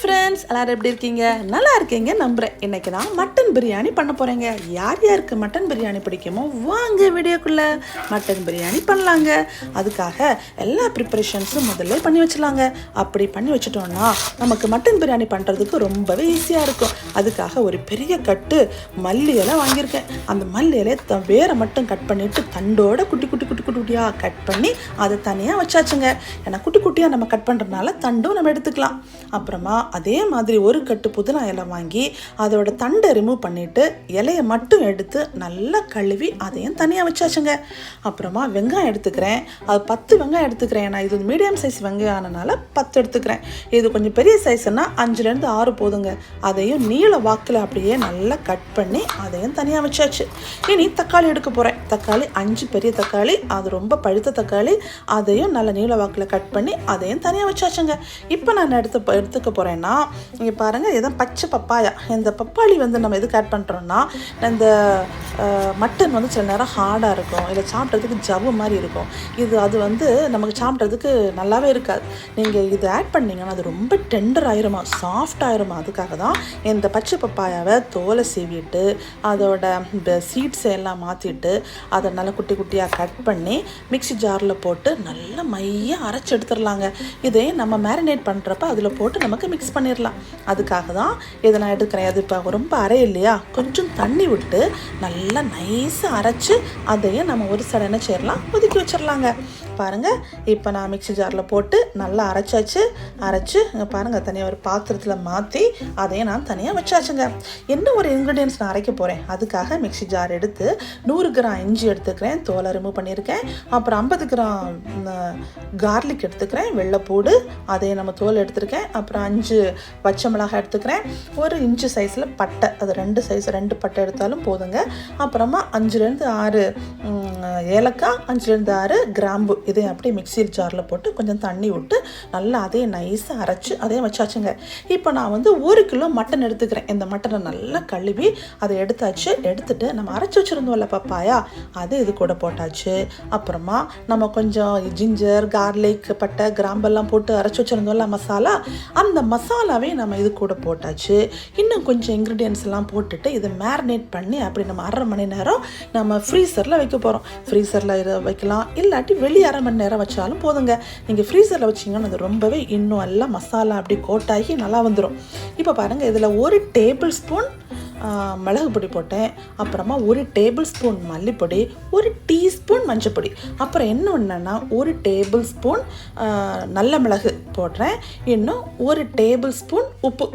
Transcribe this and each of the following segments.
Friends எல்லாரும் எப்படி இருக்கீங்க? நல்லா இருக்கீங்க நம்புறேன். இன்னைக்கு நான் மட்டன் பிரியாணி பண்ண போறேங்க. யார் யாருக்கு மட்டன் பிரியாணி பிடிக்குமோ வாங்க வீடியோக்குள்ள மட்டன் பிரியாணி பண்ணலாங்க. அதுக்காக எல்லா ப்ரிப்பரேஷன்ஸும் முதல்ல பண்ணி வச்சிடலாங்க. அப்படி பண்ணி வச்சிட்டோம்னா நமக்கு மட்டன் பிரியாணி பண்ணுறதுக்கு ரொம்பவே ஈஸியாக இருக்கும். அதுக்காக ஒரு பெரிய கட்டு மல்லி இலை வாங்கியிருக்கேன். அந்த மல்லி இலையை வேற மட்டும் கட் பண்ணிட்டு தண்டோட குட்டி குட்டி குட்டி குட்டியாக கட் பண்ணி அதை தனியாக வச்சாச்சுங்க. ஏன்னா குட்டி குட்டியாக நம்ம கட் பண்ணுறதுனால தண்டும் நம்ம எடுத்துக்கலாம். அப்புறமா அதே மாதிரி ஒரு கட்டு புதினா இலை வாங்கி அதோட தண்டை ரிமூவ் பண்ணிவிட்டு இலையை மட்டும் எடுத்து நல்லா கழுவி அதையும் தனியாக வச்சாச்சுங்க. அப்புறமா வெங்காயம் எடுத்துக்கிறேன். அது பத்து வெங்காயம் எடுத்துக்கிறேன். நான் இது மீடியம் சைஸ் வெங்காயம் ஆனனால பத்து எடுத்துக்கிறேன். இது கொஞ்சம் பெரிய சைஸ்னால் அஞ்சுலேருந்து ஆறு போதுங்க. அதையும் நீள வாக்கில் அப்படியே நல்லா கட் பண்ணி அதையும் தனியாக வச்சாச்சு. இனி தக்காளி எடுக்க போகிறேன் தக்காளி அஞ்சு பெரிய தக்காளி அது ரொம்ப பழுத்த தக்காளி அதையும் நல்ல நீள வாக்கில் கட் பண்ணி அதையும் தனியாக வச்சாச்சுங்க. இப்போ நான் எடுத்து எடுத்துக்க போகிறேன்னா இங்கே பாருங்கள் இதான் பச்சை பப்பாயா. இந்த பப்பாளி வந்து நம்ம எதுக்கு ஆட் பண்ணுறோன்னா இந்த மட்டன் வந்து சில நேரம் ஹார்டாக இருக்கும். இல்லை சாப்பிட்றதுக்கு ஜவ்வு மாதிரி இருக்கும். இது அது வந்து நமக்கு சாப்பிட்றதுக்கு நல்லாவே இருக்காது. நீங்கள் இது ஆட் பண்ணீங்கன்னா அது ரொம்ப டெண்டர் ஆயிருமா? சாஃப்ட் ஆயிருமா? அதுக்காக தான் இந்த பச்சை பப்பாயாவை தோலை சீவிட்டு அதோட சீட்ஸை எல்லாம் மாற்றிட்டு அதை நல்லா குட்டி குட்டியாக கட் பண்ணி மிக்ஸி ஜாரில் போட்டு நல்லா மையாக அரைச்சி எடுத்துடலாங்க. இதே நம்ம மேரினேட் பண்ணுறப்ப அதில் போட்டு நமக்கு மிக்ஸ் பண்ணிடலாம். அதுக்காக தான் இதை நான் எடுக்கிறேன். அது இப்போ ரொம்ப அரை இல்லையா கொஞ்சம் தண்ணி விட்டு நல்லா நைஸாக அரைச்சி அதையும் நம்ம ஒரு சடனை என்ன செய்யலாம் ஒதுக்கி வச்சிடலாங்க பாருங்கள் இப்போ நான் மிக்ஸி ஜாரில் போட்டு நல்லா அரைச்சாச்சு. அரைச்சி இங்கே பாருங்கள் தனியாக ஒரு பாத்திரத்தில் மாற்றி அதையும் நான் தனியாக வச்சாச்சுங்க. என்ன ஒரு இன்க்ரீடியன்ஸ் நான் அரைக்க போகிறேன் அதுக்காக மிக்ஸி ஜார் எடுத்து நூறு கிராம் இஞ்சி எடுத்துக்கிறேன். தோலை ரிமூவ் பண்ணியிருக்கேன். அப்புறம் ஐம்பது கிராம் கார்லிக் எடுத்துக்கிறேன். வெள்ளைப்பூடு அதையும் நம்ம தோல் எடுத்துருக்கேன். அப்புறம் அஞ்சு பச்சை மிளகாய் எடுத்துக்கிறேன். ஒரு இன்ச்சு சைஸில் பட்டை. அது ரெண்டு சைஸ் ரெண்டு பட்டை எடுத்தாலும் போதுங்க. அப்புறமா அஞ்சுலேருந்து ஆறு ஏலக்காய் அஞ்சுலேருந்து ஆறு கிராம்பு. இதையும் அப்படியே மிக்ஸி ஜாரில் போட்டு கொஞ்சம் தண்ணி விட்டு நல்லா அதே நைஸாக அரைச்சி அதையும் வச்சாச்சுங்க. இப்போ நான் வந்து ஒரு கிலோ மட்டன் எடுத்துக்கிறேன். இந்த மட்டனை நல்லா கழுவி அதை எடுத்தாச்சு. எடுத்துட்டு நம்ம அரைச்சி வச்சுருந்தோம்ல பப்பாயா அது இது கூட போட்டாச்சு. அப்புறமா நம்ம கொஞ்சம் ஜிஞ்சர் கார்லிக் பட்டை கிராம்பெல்லாம் போட்டு அரைச்சி வச்சுருந்தோம்ல மசாலா அந்த மசாலாவே நம்ம இது கூட போட்டாச்சு. இன்னும் கொஞ்சம் இன்க்ரீடியன்ஸ் எல்லாம் போட்டுட்டு இதை மேரினேட் பண்ணி அப்படி நம்ம அரை மணி நேரம் நம்ம ஃப்ரீசரில் வைக்க போகிறோம் ஃப்ரீசரில் இதை வைக்கலாம். இல்லாட்டி வெளியே அரை மணி நேரம் வச்சாலும் போதுங்க. நீங்கள் ஃப்ரீசரில் வச்சிங்கன்னா அது ரொம்பவே இன்னும் எல்லாம் மசாலா அப்படி கோட்டாகி நல்லா வந்துடும் இப்போ பாருங்கள் இதில் ஒரு டேபிள் ஸ்பூன் மிளகு பொடி போட்டேன். அப்புறமா ஒரு டேபிள் ஸ்பூன் மல்லிப்பொடி ஒரு டீஸ்பூன் மஞ்சப்பொடி. அப்புறம் என்ன ஒன்றுன்னா ஒரு டேபிள் ஸ்பூன் நல்ல மிளகு போடுறேன். இன்னும் ஒரு டேபிள் ஸ்பூன் உப்பு.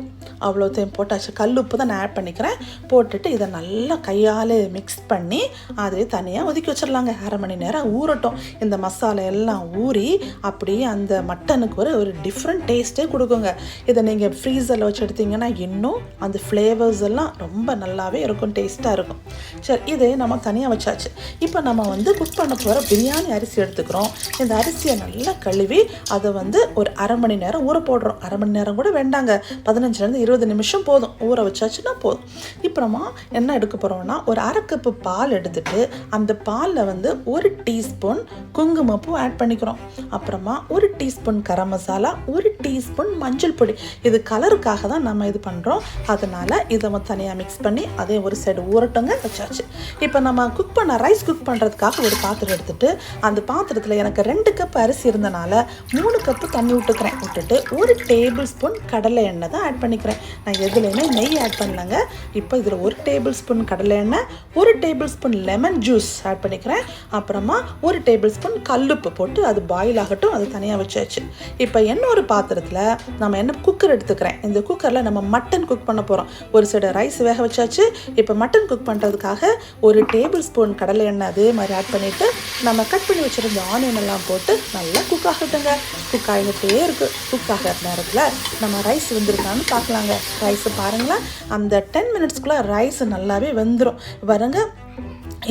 அவ்வளோத்தையும் போட்டாச்சு. கல் உப்பு தான் நான் ஆட் பண்ணிக்கிறேன். போட்டுட்டு இதை நல்லா கையால் மிக்ஸ் பண்ணி அதே தனியாக ஒதுக்கி வச்சிடலாங்க அரை மணி நேரம் ஊறட்டும். இந்த மசாலா எல்லாம் ஊறி அப்படியே அந்த மட்டனுக்கு ஒரு ஒரு டிஃப்ரெண்ட் டேஸ்ட்டே கொடுக்குங்க. இதை நீங்கள் ஃப்ரீசரில் வச்சு எடுத்தீங்கன்னா இன்னும் அந்த ஃப்ளேவர்ஸ் எல்லாம் ரொம்ப நல்லாவே இருக்கும் டேஸ்ட்டாக இருக்கும். சரி இது நம்ம தனியாக வச்சாச்சு. இப்போ நம்ம வந்து குக் பண்ண போகிற பிரியாணி அரிசி எடுத்துக்கிறோம். இந்த அரிசியை நல்லா கழுவி அதை வந்து ஒரு அரை மணி நேரம் ஊற போடுறோம். அரை மணி நேரம் கூட வேண்டாங்க. பதினஞ்சுலேருந்து இருபது நிமிஷம் போதும். ஊற வச்சாச்சுன்னா போதும். அப்புறமா என்ன எடுக்க போகிறோம்னா ஒரு அரை கப்பு பால் எடுத்துட்டு அந்த பாலில் வந்து ஒரு டீஸ்பூன் குங்குமப்பூ ஆட் பண்ணிக்கிறோம். அப்புறமா ஒரு டீஸ்பூன் கரம் மசாலா ஒரு டீஸ்பூன் மஞ்சள் பொடி. இது கலருக்காக தான் நம்ம இது பண்ணுறோம் அதனால் இதை தனியாக மிக்ஸ் பண்ணி அதே ஒரு சைடு ஊரட்டங்க வச்சாச்சு. இப்போ நம்ம குக் பண்ண ரைஸ் குக் பண்ணுறதுக்காக ஒரு பாத்திரம் எடுத்துட்டு அந்த பாத்திரத்தில் எனக்கு ரெண்டு கப் அரிசி இருந்தனால மூணு கப்பு தண்ணி விட்டுக்கிறேன் விட்டுட்டு ஒரு டேபிள் ஸ்பூன் கடலை எண்ணெய் தான் ஆட் பண்ணிக்கிறேன். நான் எதுலையுமே நெய் ஆட் பண்ணலங்க. இப்போ இதில் ஒரு டேபிள் ஸ்பூன் கடலை எண்ணெய் ஒரு table spoon lemon juice add பண்ணிக்கிறேன். அப்புறமா ஒரு டேபிள் ஸ்பூன் கல்லுப்பு போட்டு அது பாயில் ஆகட்டும் அது தனியாக வச்சாச்சு. இப்போ என்ன ஒரு பாத்திரத்தில் நம்ம என்ன குக்கர் எடுத்துக்கிறேன். இந்த குக்கரில் நம்ம மட்டன் குக் பண்ண போகிறோம் ஒரு சைடு ரைஸ் வேக வச்சாச்சு. இப்போ மட்டன் குக் பண்ணுறதுக்காக ஒரு டேபிள் ஸ்பூன் கடலை எண்ணெய் அதே மாதிரி ஆட் பண்ணிவிட்டு நம்ம கட் பண்ணி வச்சுருந்த ஆனியன் எல்லாம் போட்டு நல்லா குக் ஆகட்டுங்க. குக் ஆகிட்டே இருக்குது குக் ஆகிற நேரத்தில் நம்ம ரைஸ் வெந்திருக்கான்னு பார்க்கலாங்க. ரைஸை பாருங்களேன். அந்த டென் மினிட்ஸ்க்குள்ளே ரைஸ் நல்லாவே வெந்துடும் பாருங்க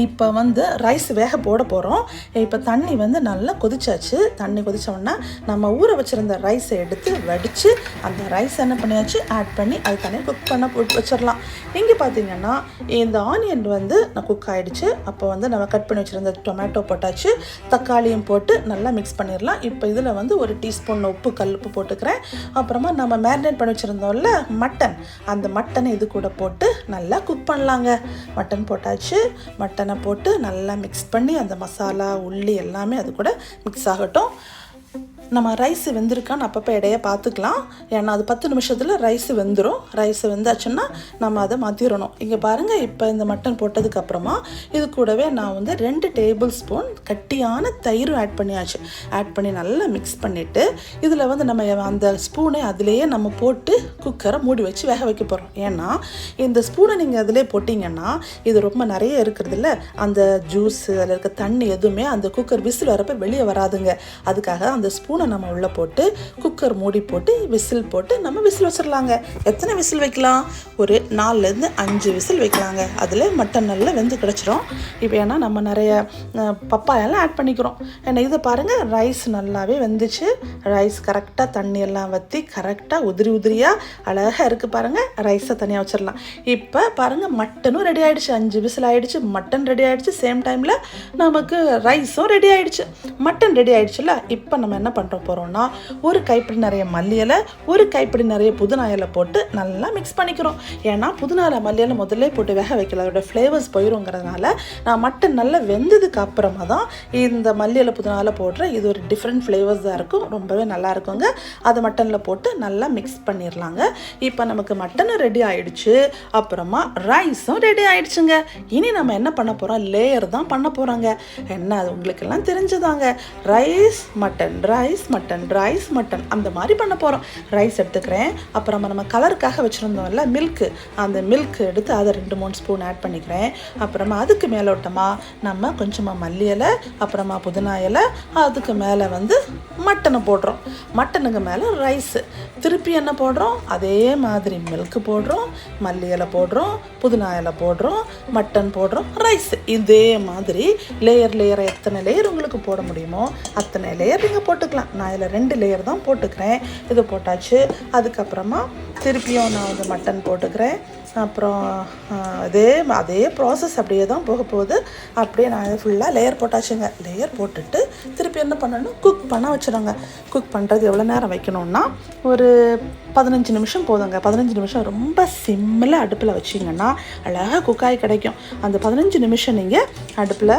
இப்போ வந்து ரைஸ் வேக போட போகிறோம் இப்போ தண்ணி வந்து நல்லா கொதிச்சாச்சு. தண்ணி கொதிச்ச நம்ம ஊற வச்சுருந்த ரைஸை எடுத்து வடித்து அந்த ரைஸ் என்ன பண்ணியாச்சு? ஆட் பண்ணி அது தனியாக குக் பண்ண போட்டு வச்சிடலாம் இங்கே பார்த்தீங்கன்னா இந்த ஆனியன் வந்து நான் குக் ஆகிடுச்சு அப்போ வந்து நம்ம கட் பண்ணி வச்சுருந்த டொமேட்டோ போட்டாச்சு. தக்காளியும் போட்டு நல்லா மிக்ஸ் பண்ணிடலாம் இப்போ இதில் வந்து ஒரு டீஸ்பூன் உப்பு கல்லுப்பு போட்டுக்கிறேன். அப்புறமா நம்ம மேரினேட் பண்ணி வச்சுருந்தோம்ல மட்டன் அந்த மட்டனை இது கூட போட்டு நல்லா குக் பண்ணலாங்க. மட்டன் போட்டாச்சு. மட்டனை போட்டு நல்லா மிக்ஸ் பண்ணி அந்த மசாலா உள்ளி எல்லாமே அது கூட மிக்ஸ் ஆகட்டும். நம்ம ரைஸ் வெந்திருக்கான்னு அப்பப்போ இடைய பார்த்துக்கலாம். ஏன்னா அது பத்து நிமிஷத்தில் ரைஸ் வெந்துடும் ரைஸ் வெந்தாச்சுன்னா நம்ம அதை மாற்றிடணும் இங்கே பாருங்கள் இப்போ இந்த மட்டன் போட்டதுக்கப்புறமா இது கூடவே நான் வந்து ரெண்டு டேபிள் ஸ்பூன் கட்டியான தயிரும் ஆட் பண்ணியாச்சு. ஆட் பண்ணி நல்லா மிக்ஸ் பண்ணிவிட்டு இதில் வந்து நம்ம அந்த ஸ்பூனை அதிலேயே நம்ம போட்டு குக்கரை மூடி வச்சு வேக வைக்க போகிறோம் ஏன்னா இந்த ஸ்பூனை நீங்கள் அதிலே போட்டிங்கன்னா இது ரொம்ப நிறைய இருக்கிறதுல அந்த ஜூஸ் அதில் இருக்க தண்ணி எதுவுமே அந்த குக்கர் விசில் வரப்போ வெளியே வராதுங்க. அதுக்காக அந்த ஸ்பூன் நம்ம உள்ளே போட்டு குக்கர் மூடி போட்டு விசில் போட்டு நம்ம விசில் வச்சிடலாங்க எத்தனை விசில் வைக்கலாம்? ஒரு நாலுலேருந்து அஞ்சு விசில் வைக்கலாங்க. அதில் மட்டன் நல்லா வெந்து கிடச்சிரும். இப்போ ஏன்னா நம்ம நிறைய பப்பாயெல்லாம் ஆட் பண்ணிக்கிறோம். ஏன்னா இதை பாருங்கள் ரைஸ் நல்லாவே வெந்துச்சு. ரைஸ் கரெக்டாக தண்ணி எல்லாம் வற்றி கரெக்டாக உதிரி உதிரியாக அழகாக இருக்குது பாருங்கள் ரைஸை தனியாக வச்சிடலாம் இப்போ பாருங்கள் மட்டனும் ரெடி ஆகிடுச்சு அஞ்சு விசில் ஆகிடுச்சு மட்டன் ரெடி ஆகிடுச்சு சேம் டைமில் நமக்கு ரைஸும் ரெடி ஆகிடுச்சு மட்டன் ரெடி ஆயிடுச்சுல இப்போ நம்ம என்ன பண்ணுறோம் பண்ணுற போகிறோம்னா ஒரு கைப்பிடி நிறைய மல்லி இலை ஒரு கைப்பிடி நிறைய புதினா இலை போட்டு நல்லா மிக்ஸ் பண்ணிக்கிறோம். ஏன்னா புதினா இலை மல்லி இலை முதல்ல போட்டு வேக வைக்கல. அதோட ஃப்ளேவர்ஸ் போயிருங்கிறதுனால நான் மட்டன் நல்லா வெந்ததுக்கு அப்புறமா தான் இந்த மல்லி இலை புதினா இலை போடுறேன் இது ஒரு டிஃப்ரெண்ட் ஃப்ளேவர்ஸ் தான் இருக்கும். ரொம்பவே நல்லா இருக்குங்க. அதை மட்டனில் போட்டு நல்லா மிக்ஸ் பண்ணிடலாங்க இப்போ நமக்கு மட்டனும் ரெடி ஆயிடுச்சு. அப்புறமா ரைஸும் ரெடி ஆயிடுச்சுங்க. இனி நம்ம என்ன பண்ண போகிறோம் லேயர் தான் பண்ண போகிறாங்க என்ன அது உங்களுக்கெல்லாம் தெரிஞ்சுதாங்க. Rice mutton rice rice mutton rice mutton. அந்த மாதிரி பண்ண போகிறோம் ரைஸ் எடுத்துக்கிறேன். அப்புறமா நம்ம கலருக்காக வச்சுருந்தோம்ல மில்க்கு. அந்த மில்க் எடுத்து அதை ரெண்டு மூணு ஸ்பூன் ஆட் பண்ணிக்கிறேன். அப்புறமா அதுக்கு மேலோட்டமாக நம்ம கொஞ்சமாக மல்லி இலை அப்புறமா புதினா இலை அதுக்கு மேலே வந்து மட்டனை போடுறோம். மட்டனுக்கு மேலே ரைஸு திருப்பி என்ன போடுறோம்? அதே மாதிரி மில்க்கு போடுறோம் மல்லி இலை போடுறோம் புதினா இலை போடுறோம் மட்டன் போடுறோம் ரைஸ் இதே மாதிரி லேயர் லேயர் எத்தனை லேயர் உங்களுக்கு போட முடியுமோ அத்தனை லேயர் நீங்கள் போட்டுக்கலாம். நான் இதில் ரெண்டு லேயர் தான் போட்டுக்கிறேன். இது போட்டாச்சு. அதுக்கப்புறமா திருப்பியும் நான் வந்து மட்டன் போட்டுக்கிறேன். அப்புறம் அதே அதே ப்ராசஸ் அப்படியே தான் போக போகுது. அப்படியே நான் ஃபுல்லாக லேயர் போட்டாச்சுங்க. லேயர் போட்டுட்டு திருப்பி என்ன பண்ணணும் குக் பண்ண வச்சுருங்க குக் பண்ணுறது எவ்வளோ நேரம் வைக்கணும்னா ஒரு பதினஞ்சு நிமிஷம் போதுங்க. பதினஞ்சு நிமிஷம் ரொம்ப சிம்மில் அடுப்பில் வச்சிங்கன்னா அழகாக குக்காய் கிடைக்கும். அந்த பதினஞ்சு நிமிஷம் நீங்கள் அடுப்பில்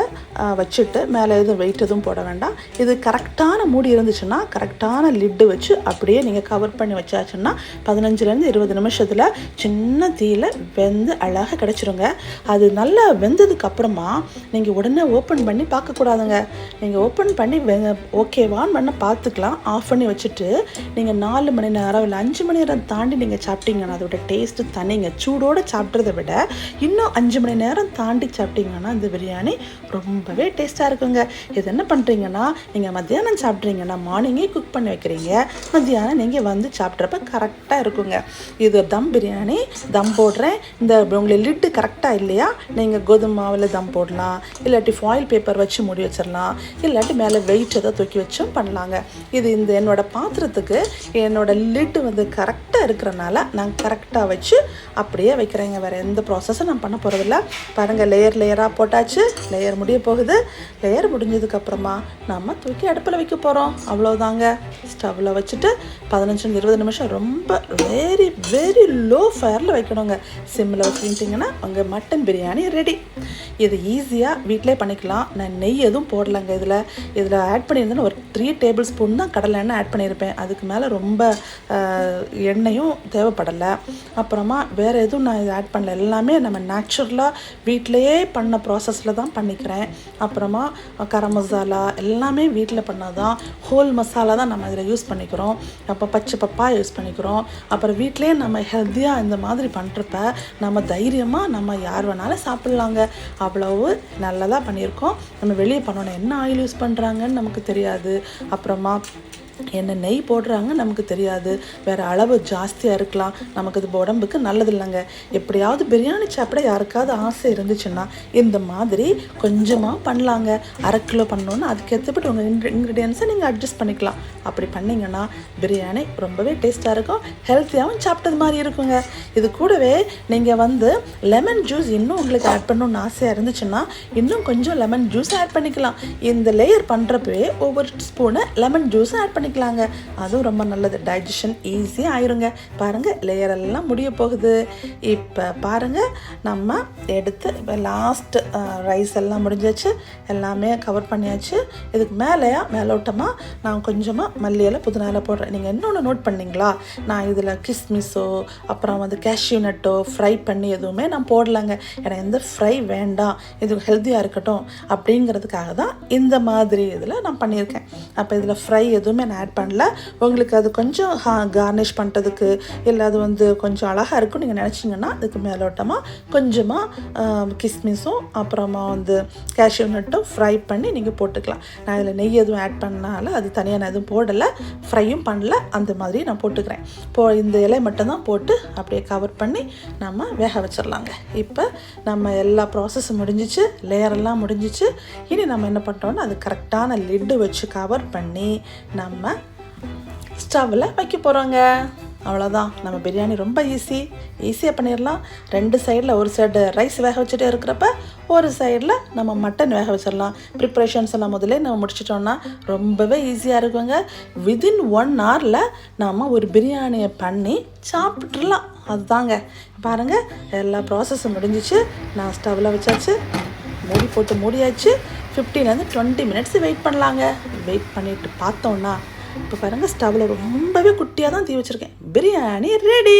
வச்சுட்டு மேலே எதுவும் வெயிட் எதுவும் போட வேண்டாம். இது கரெக்டான மூடி இருந்துச்சுன்னா கரெக்டான லிட்டு வச்சு அப்படியே நீங்கள் கவர் பண்ணி வச்சாச்சுன்னா பதினஞ்சுலேருந்து இருபது நிமிஷத்தில் சின்ன தீயில் வெந்து அழகாக கிடச்சிருங்க. அது நல்லா வெந்ததுக்கு அப்புறமா நீங்கள் உடனே ஓப்பன் பண்ணி பார்க்கக்கூடாதுங்க. நீங்கள் ஓப்பன் பண்ணி ஓகேவான்னு பண்ண பார்த்துக்கலாம். ஆஃப் பண்ணி வச்சுட்டு நீங்கள் நாலு மணி நேரம் இல்லை அஞ்சு மணி நேரம் தாண்டி நீங்கள் சாப்பிட்டீங்கன்னா அதோட டேஸ்ட்டு தனிங்க. சூடோடு சாப்பிட்றத விட இன்னும் அஞ்சு மணி நேரம் தாண்டி சாப்பிட்டீங்கன்னா இந்த பிரியாணி ரொம்பவே டேஸ்ட்டாக இருக்குங்க. இது என்ன பண்ணுறீங்கன்னா நீங்கள் மத்தியானம் சாப்பிட்றீங்கன்னா மார்னிங்கே குக் பண்ணி வைக்கிறீங்க. மத்தியானம் நீங்கள் வந்து சாப்பிட்றப்ப கரெக்டாக இருக்குங்க. இது தம் பிரியாணி தம் போடுறேன். இந்த உங்களுக்கு லிட்டு கரெக்டாக இல்லையா? நீங்கள் கோதுமை மாவில் தம் போடலாம். இல்லாட்டி ஃபாயில் பேப்பர் வச்சு மூடி வச்சிடலாம் இல்லாட்டி மேலே வெயிட் ஏதோ தூக்கி வச்சும் பண்ணலாங்க. இது இந்த என்னோட பாத்திரத்துக்கு என்னோட லிட்டு வந்து கரெக்டாக இருக்கிறனால நான் கரெக்டாக வச்சு அப்படியே வைக்கிறேங்க. வேறு எந்த ப்ராசஸும் நான் பண்ண போகிறதில்ல பாருங்கள் லேயர் லேயராக போட்டாச்சு. லேயர் முடிய போகுது. லேயர் முடிஞ்சதுக்கப்புறமா நம்ம தூக்கி அடுப்பில் வைக்க போகிறோம் அவ்வளோதாங்க ஸ்டவ்வில் வச்சுட்டு பதினஞ்சு இருபது நிமிஷம் ரொம்ப வெரி வெரி லோ ஃபயரில் வைக்கணுங்க சிம்மில் வச்சுக்கிட்டிங்கன்னா உங்கள் மட்டன் பிரியாணி ரெடி இது ஈஸியாக வீட்டிலே பண்ணிக்கலாம். நான் நெய் எதுவும் போடலைங்க இதில். இதில் ஆட் பண்ணியிருந்தேன்னா ஒரு த்ரீ டேபிள் ஸ்பூன் தான் கடலை எண்ணெய் ஆட் பண்ணியிருப்பேன். அதுக்கு மேலே ரொம்ப எண்ணெயும் தேவைப்படலை. அப்புறமா வேறு எதுவும் நான் இது ஆட் பண்ணல. எல்லாமே நம்ம நேச்சுரலாக வீட்டிலையே பண்ண ப்ராசஸில் தான் பண்ணிக்கிறேன். அப்புறமா கரம் மசாலா எல்லாமே வீட்டில் பண்ணாதான் ஹோல் மசாலா தான் நம்ம இதில் யூஸ் பண்ணிக்கிறோம். அப்போ பச்சை பப்பா யூஸ் பண்ணிக்கிறோம். அப்புறம் வீட்டிலேயே நம்ம ஹெல்த்தியாக இந்த மாதிரி பண்ணுறப்ப நம்ம தைரியமாக நம்ம யார் வேணாலும் சாப்பிட்லாங்க. அவ்வளவு நல்லதாக பண்ணியிருக்கோம். நம்ம வெளியே பண்ணணும் என்ன ஆயில் யூஸ் பண்ணுறாங்கன்னு நமக்கு தெரியாது. அப்புறமா என்ன நெய் போடுறாங்க நமக்கு தெரியாது. வேறு அளவு ஜாஸ்தியாக இருக்கலாம். நமக்கு இது உடம்புக்கு நல்லது இல்லைங்க எப்படியாவது பிரியாணி சாப்பிட யாருக்காவது ஆசை இருந்துச்சுன்னா இந்த மாதிரி கொஞ்சமாக பண்ணலாங்க. அரை கிலோ பண்ணோன்னா அதுக்கேற்றப்பட்டு உங்கள் இன்க்ரி இன்க்ரீடியன்ஸை நீங்கள் அட்ஜஸ்ட் பண்ணிக்கலாம். அப்படி பண்ணிங்கன்னா பிரியாணி ரொம்பவே டேஸ்ட்டாக இருக்கும். ஹெல்த்தியாகவும் சாப்பிட்டது மாதிரி இருக்குங்க. இது கூடவே நீங்கள் வந்து லெமன் ஜூஸ் இன்னும் உங்களுக்கு ஆட் பண்ணணும்னு ஆசையாக இருந்துச்சுன்னா இன்னும் கொஞ்சம் லெமன் ஜூஸ் ஆட் பண்ணிக்கலாம். இந்த லேயர் பண்ணுறப்பவே ஒவ்வொரு ஸ்பூனை லெமன் ஜூஸும் ஆட் பண்ணிக்கலாங்க. அதுவும் ரொம்ப நல்லது. டைஜஷன் ஈஸியாக ஆயிருங்க. பாருங்கள் லேயர் எல்லாம் முடிய போகுது. இப்போ பாருங்கள் நம்ம எடுத்து இப்போ லாஸ்ட் ரைஸ் எல்லாம் முடிஞ்சாச்சு. எல்லாமே கவர் பண்ணியாச்சு. இதுக்கு மேலேயா மேலோட்டமாக நான் கொஞ்சமாக மல்லியில் புதினால போடுறேன். நீங்கள் இன்னொன்று நோட் பண்ணீங்களா? நான் இதில் கிஸ்மிஸோ அப்புறம் வந்து கேஷ்யூ நட்டோ ஃப்ரை பண்ணி எதுவுமே நான் போடலாங்க. எனக்கு எந்த ஃப்ரை வேண்டாம். இது ஹெல்த்தியாக இருக்கட்டும். அப்படிங்கிறதுக்காக தான் இந்த மாதிரி இதில் நான் பண்ணியிருக்கேன். அப்போ இதில் ஃப்ரை எதுவுமே நான் ஆட் பண்ணல. உங்களுக்கு அது கொஞ்சம் கார்னிஷ் பண்ணுறதுக்கு இல்லை அது வந்து கொஞ்சம் அழகாக இருக்கும் நீங்கள் நினச்சிங்கன்னா அதுக்கு மேலோட்டமாக கொஞ்சமாக கிஸ்மிஸும் அப்புறமா வந்து கேஷ்யூ நட்டும் ஃப்ரை பண்ணி நீங்கள் போட்டுக்கலாம். நான் இதில் நெய் எதுவும் ஆட் பண்ணால அது தனியாக நான் எதுவும் போடலை. ஃப்ரையும் பண்ணல அந்த மாதிரி நான் போட்டுக்கிறேன். போ இந்த இலை மட்டும்தான் போட்டு அப்படியே கவர் பண்ணி நம்ம வேக வச்சிடலாங்க இப்போ நம்ம எல்லா ப்ராசஸும் முடிஞ்சிச்சு லேயரெல்லாம் முடிஞ்சிச்சு. இனி நம்ம என்ன பண்ணுறோன்னா அது கரெக்டான லிட்டு வச்சு கவர் பண்ணி நம்ம ஸ்டவ்வில் வைக்க போகிறோங்க அவ்வளோதான் நம்ம பிரியாணி ரொம்ப ஈஸி ஈஸியாக பண்ணிடலாம் ரெண்டு சைடில் ஒரு சைடு ரைஸ் வேக வச்சுட்டே இருக்கிறப்ப ஒரு சைடில் நம்ம மட்டன் வேக வச்சிடலாம் ப்ரிப்ரேஷன்ஸ் எல்லாம் முதலே நம்ம முடிச்சிட்டோம்னா ரொம்பவே ஈஸியாக இருக்குங்க. விதின் ஒன் ஹவரில் நாம் ஒரு பிரியாணியை பண்ணி சாப்பிட்றலாம் அதுதாங்க. பாருங்கள் எல்லா ப்ராசஸும் முடிஞ்சிச்சு. நான் ஸ்டவ்வில் வச்சாச்சு. மூடி போட்டு மூடியாச்சு. ஃபிஃப்டீன்லேருந்து டுவெண்ட்டி மினிட்ஸ் வெயிட் பண்ணலாங்க. வெயிட் பண்ணிட்டு பார்த்தோன்னா இப்போ பாருங்கள் ஸ்டவ்வில் ரொம்பவே குட்டியாக தான் தீ வச்சுருக்கேன். பிரியாணி ரெடி